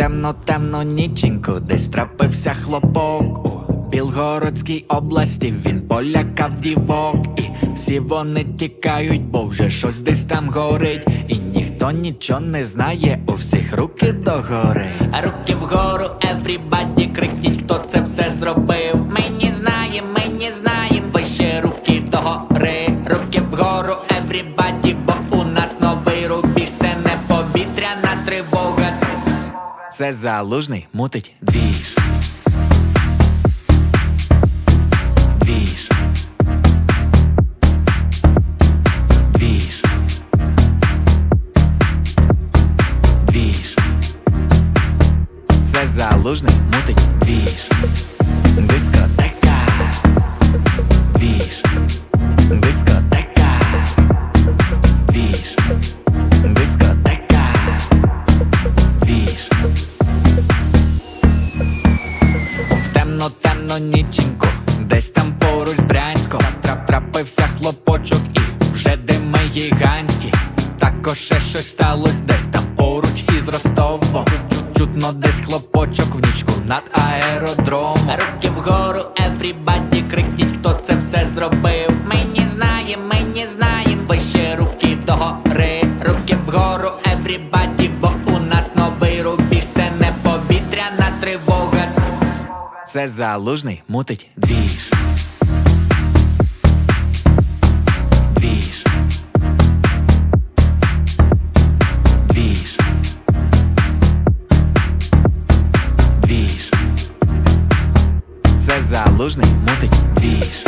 темно, темно ніченьку, десь трапився хлопок у Білгородській області. Він полякав дівок, і всі вони тікають, бо вже щось десь там горить. І ніхто нічого не знає, у всіх руки догори. Руки вгору, everybody, крикніть, хто це все зробив. Ми не знаємо, ми не знаємо. Вище руки догори, руки вгору, everybody, бо у нас новий рубіж, це не повітряна тривога. Це залужний мутить двіж. Двіж. Двіж. Двіж. Це залужний мутить двіж. Темно десь там поруч з Брянськом Трап трапився хлопочок і вже дими гігантські. Також ще щось сталось десь там поруч із Ростовом. Чу- Чутно десь хлопочок в нічку над аеродромом. Руки вгору, everybody, крикніть, хто це все зробив. Ми не знаємо, ми не знаємо. Вище руки догори, руки вгору, everybody, бо у нас новий рубіж, це не. Це залужний мутить двіж. Двіж. Двіж. Двіж. Це залужний мутить двіж.